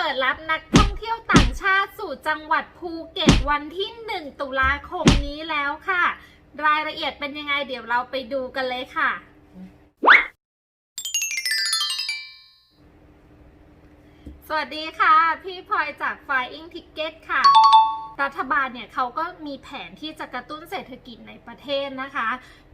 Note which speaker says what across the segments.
Speaker 1: ปิดรับนักท่องเที่ยวต่างชาติสู่จังหวัดภูเก็ตวันที่ 1 ตุลาคมนี้แล้วค่ะ รายละเอียดเป็นยังไงเดี๋ยวเราไปดูกันเลยค่ะ สวัสดีค่ะ พี่พลอยจาก Flying Ticket ค่ะ รัฐบาลเนี่ยเขาก็มีแผนที่จะกระตุ้นเศรษฐกิจในประเทศนะคะ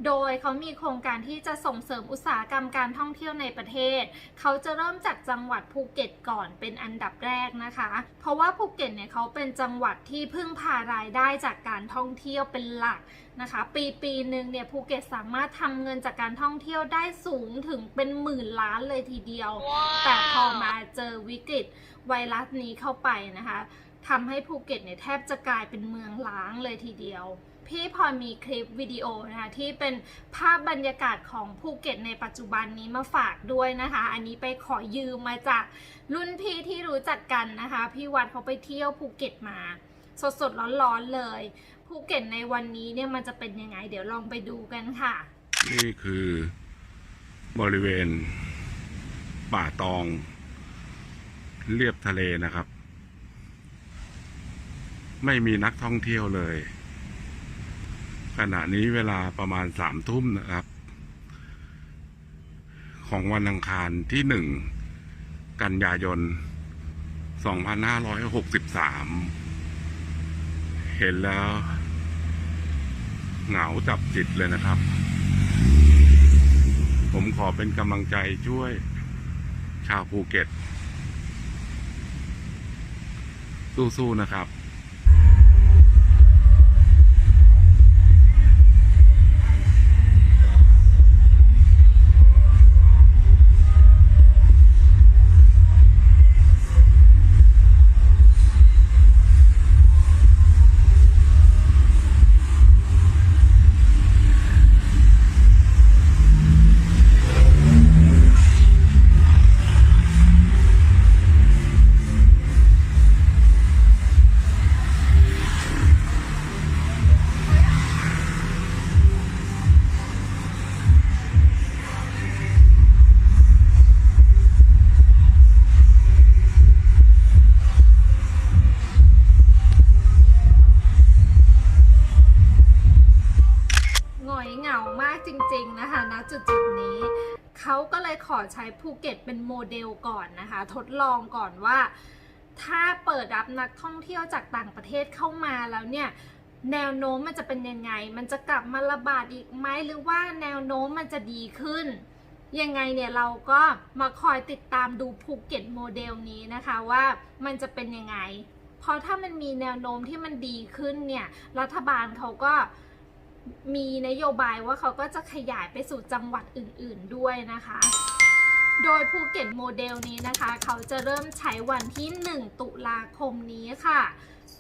Speaker 1: โดยเขามีโครงการที่จะส่งเสริมอุตสาหกรรมการท่องเที่ยวในประเทศ เขาจะเริ่มจากจังหวัดภูเก็ตก่อนเป็นอันดับแรกนะคะ เพราะว่าภูเก็ตเนี่ยเขาเป็นจังหวัดที่พึ่งพารายได้จากการท่องเที่ยวเป็นหลักนะคะ ปีปีหนึ่งเนี่ยภูเก็ตสามารถทำเงินจากการท่องเที่ยวได้สูงถึงเป็นหมื่นล้านเลยทีเดียวแต่พอมาเจอวิกฤตไวรัสนี้เข้าไปนะคะ ทำให้ภูเก็ตเนี่ยแทบจะกลายเป็นเมืองล้างเลยทีเดียว พี่พอมีคลิปวิดีโอนะคะที่เป็นภาพบรรยากาศของภูเก็ตในปัจจุบันนี้มาฝากด้วยนะคะ อันนี้ไปขอยืมมาจากรุ่นพี่ที่รู้จักกันนะคะ พี่วัดเขาไปเที่ยวภูเก็ตมา สดๆร้อนๆเลยภูเก็ตในวันนี้เนี่ยมันจะเป็นยังไง เดี๋ยวลองไปดูกันค่ะ
Speaker 2: นี่คือบริเวณป่าตอง เรียบทะเลนะครับ ไม่มีนักท่องเที่ยวเลย ขณะนี้เวลาประมาณสามทุ่มนะครับ ของวันอังคารที่หนึ่งกันยายนสองพันห้าร้อยหกสิบสามเห็นแล้ว เหงาจับจิตเลยนะครับ ผมขอเป็นกำลังใจช่วยชาวภูเก็ต สู้ ๆ นะครับ
Speaker 1: ก็เลยขอใช้ภูเก็ตเป็นโมเดลก่อนนะคะ ทดลองก่อนว่า ถ้าเปิดรับนักท่องเที่ยวจากต่างประเทศเข้ามาแล้วเนี่ยแนวโน้มมันจะเป็นยังไง มันจะกลับมาระบาดอีกไหมหรือว่าแนวโน้มมันจะดีขึ้น ยังไงเนี่ยเราก็มาคอยติดตามดูภูเก็ตโมเดลนี้นะคะว่ามันจะเป็นยังไง เพราะถ้ามันมีแนวโน้มที่มันดีขึ้นเนี่ย รัฐบาลเขาก็ มีนโยบายว่าเขาก็จะขยายไปสู่จังหวัดอื่นๆด้วยนะคะ โดยภูเก็ตโมเดลนี้นะคะ เขาจะเริ่มใช้วันที่ 1 ตุลาคมนี้ค่ะ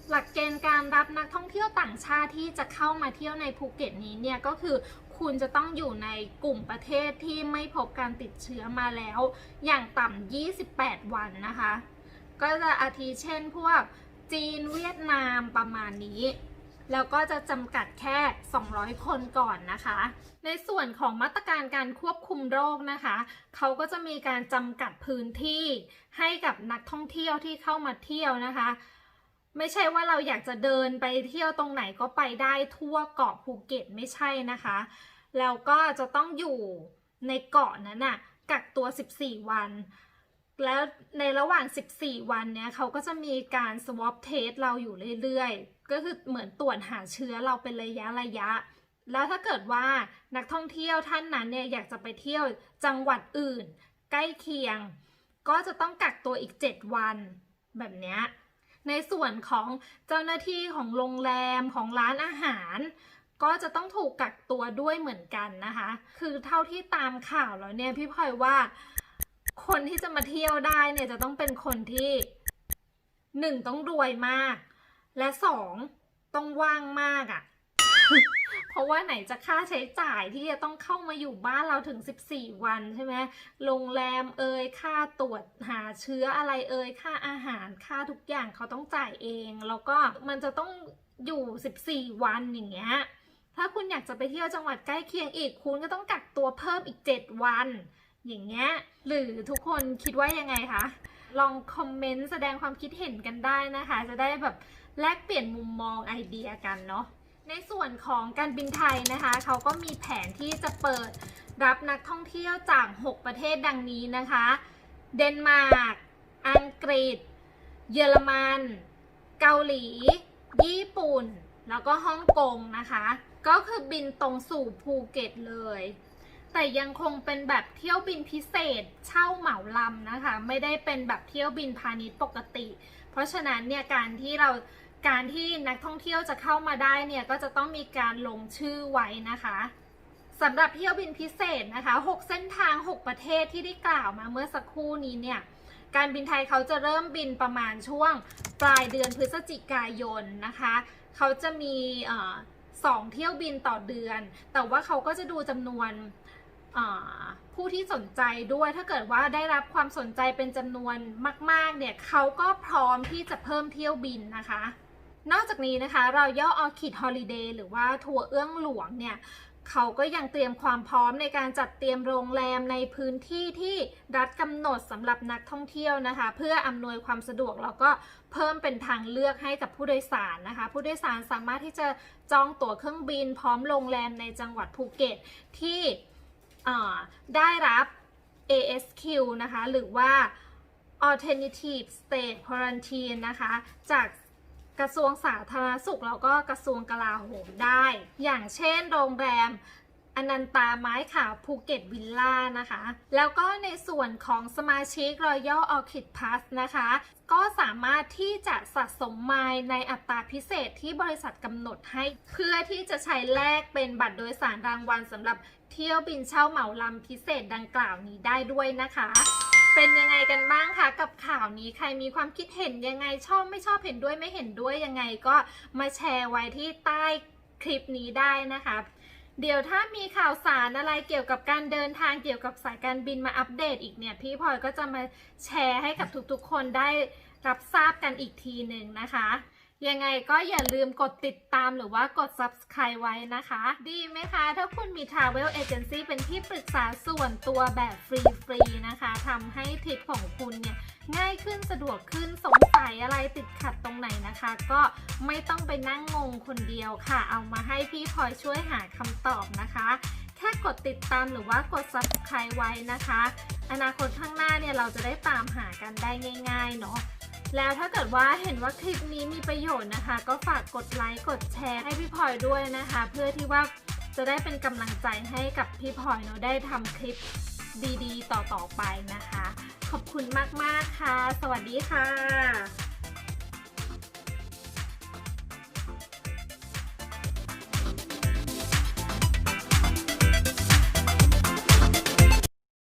Speaker 1: หลักเกณฑ์การรับนักท่องเที่ยวต่างชาติที่จะเข้ามาเที่ยวในภูเก็ตนี้เนี่ยก็คือคุณจะต้องอยู่ในกลุ่มประเทศที่ไม่พบการติดเชื้อมาแล้ว อย่างต่ำ 28 วันนะคะ ก็จะอาทิเช่นพวกจีนเวียดนามประมาณนี้ แล้วก็จะจำกัดแค่ 200 คนก่อนนะคะ ในส่วนของมาตรการการควบคุมโรคนะคะ เขาก็จะมีการจำกัดพื้นที่ให้กับนักท่องเที่ยวที่เข้ามาเที่ยวนะคะ ไม่ใช่ว่าเราอยากจะเดินไปเที่ยวตรงไหนก็ไปได้ทั่วเกาะภูเก็ตไม่ใช่นะคะ แล้วก็จะต้องอยู่ในเกาะนั้นน่ะกักตัว 14 วัน แล้วในระหว่าง 14 วันเนี้ยเขาก็จะมีการ swab test เราอยู่เรื่อยๆ ก็คือเหมือนตรวจหาเชื้อเราเป็นระยะระยะ แล้วถ้าเกิดว่านักท่องเที่ยวท่านนั้นเนี่ยอยากจะไปเที่ยวจังหวัดอื่น ใกล้เคียง ก็จะต้องกักตัวอีก 7 วันแบบเนี้ยในส่วนของเจ้าหน้าที่ของโรงแรมของร้านอาหาร ก็จะต้องถูกกักตัวด้วยเหมือนกันนะคะ คือเท่าที่ตามข่าวแล้วเนี่ยพี่พลอยว่า คนที่จะมาเที่ยวได้เนี่ยจะต้องเป็นคนที่หนึ่งต้องรวยมาก และสองต้องว่างมากอะ่ะ เพราะว่าไหนจะค่าใช้จ่ายที่จะต้องเข้ามาอยู่บ้านเราถึง 14 วันใช่ไหมโรงแรมเอ่ยค่าตรวจหาเชื้ออะไรเอ่ยค่าอาหารค่าทุกอย่างเขาต้องจ่ายเอง แล้วก็มันจะต้องอยู่ 14 วันอย่างเงี้ยถ้าคุณอยากจะไปเที่ยวจังหวัดใกล้เคียงอีก คุณก็ต้องกักตัวเพิ่มอีก 7 วัน อย่างเงี้ยหรือทุกคนคิดว่ายังไงคะลองคอมเมนต์แสดงความคิดเห็นกันได้นะคะ จะได้แบบแลกเปลี่ยนมุมมองไอเดียกันเนาะในส่วนของการบินไทยนะคะ เขาก็มีแผนที่จะเปิดรับนักท่องเที่ยวจาก 6 ประเทศดังนี้นะคะ เดนมาร์ก อังกฤษ เยอรมัน เกาหลี ญี่ปุ่น แล้วก็ฮ่องกงนะคะ ก็คือบินตรงสู่ภูเก็ตเลย แต่ยังคงเป็นแบบเที่ยวบินพิเศษเช่าเหมาลำนะคะ ไม่ได้เป็นแบบเที่ยวบินพาณิชย์ปกติ เพราะฉะนั้นเนี่ยการที่เราการที่นักท่องเที่ยวจะเข้ามาได้เนี่ยก็จะต้องมีการลงชื่อไว้นะคะสำหรับเที่ยวบินพิเศษนะคะ 6 เส้นทาง 6 ประเทศที่ได้กล่าวมาเมื่อสักครู่นี้เนี่ยการบินไทยเขาจะเริ่มบินประมาณช่วงปลายเดือนพฤศจิกายนนะคะ เขาจะมีสองเที่ยวบินต่อเดือน แต่ว่าเขาก็จะดูจำนวน ผู้ที่สนใจด้วยถ้าเกิดว่าได้รับความสนใจเป็นจำนวนมาก ๆ เนี่ยเขาก็พร้อมที่จะเพิ่มเที่ยวบินนะคะ นอกจากนี้นะคะ เราย่อออคิดฮอลิเดย์หรือว่าทัวร์เอื้องหลวงเนี่ยเขาก็ยังเตรียมความพร้อมในการจัดเตรียมโรงแรมในพื้นที่ที่รัฐกำหนดสำหรับนักท่องเที่ยวนะคะ เพื่ออำนวยความสะดวกแล้วก็เพิ่มเป็นทางเลือกให้กับผู้โดยสารนะคะ ผู้โดยสารสามารถที่จะจองตั๋วเครื่องบิน พร้อมโรงแรมในจังหวัดภูเก็ตที่ ได้รับ ASQ นะคะ หรือว่า Alternative State Quarantine นะคะ จากกระทรวงสาธารณสุขแล้วก็กระทรวงกลาโหมได้ อย่างเช่นโรงแรม อนันตาไม้ขาวภูเก็ตวิลล่านะคะ แล้วก็ในส่วนของสมาชิก Royal Orchid Plus นะคะ ก็สามารถที่จะสะสมไมล์ในอัตราพิเศษที่บริษัทกำหนดให้ เพื่อที่จะใช้แลกเป็นบัตรโดยสารรางวัลสำหรับเที่ยวบินเช่าเหมาลำพิเศษดังกล่าวนี้ได้ด้วยนะคะเป็นยังไงกันบ้างคะกับข่าวนี้ใครมีความคิดเห็นยังไงชอบไม่ชอบเห็นด้วยไม่เห็นด้วยยังไงก็มาแชร์ไว้ที่ใต้คลิปนี้ได้นะคะ เดี๋ยวถ้ามีข่าวสารอะไรเกี่ยวกับการเดินทางเกี่ยวกับสายการบินมาอัปเดตอีกเนี่ย พี่พลอยก็จะมาแชร์ให้กับทุกๆคนได้รับทราบกันอีกทีหนึ่งนะคะ ยังไงก็อย่าลืมกดติดตามหรือว่ากด subscribe ไว้นะคะ ดีไหมคะ ถ้าคุณมี travel agency เป็นที่ปรึกษาส่วนตัวแบบฟรีๆนะคะทำให้ทริปของคุณเนี่ยง่ายขึ้นสะดวกขึ้นสงสัยอะไรติดขัดตรงไหนนะคะ ก็ไม่ต้องไปนั่งงงคนเดียวค่ะ เอามาให้พี่พลอยช่วยหาคำตอบนะคะ แค่กดติดตามหรือว่ากด subscribe ไว้นะคะ อนาคตข้างหน้าเนี่ยเราจะได้ตามหากันได้ง่าย ๆ เนาะ แล้วถ้าเกิดว่าเห็นว่าคลิปนี้มีประโยชน์นะคะ ก็ฝากกดไลค์กดแชร์ให้พี่พลอยด้วยนะคะ เพื่อที่ว่าจะได้เป็นกำลังใจให้กับพี่พลอยเนาะได้ทำคลิปดีๆ ต่อๆไปนะคะ ขอบคุณมากๆค่ะ สวัสดีค่ะ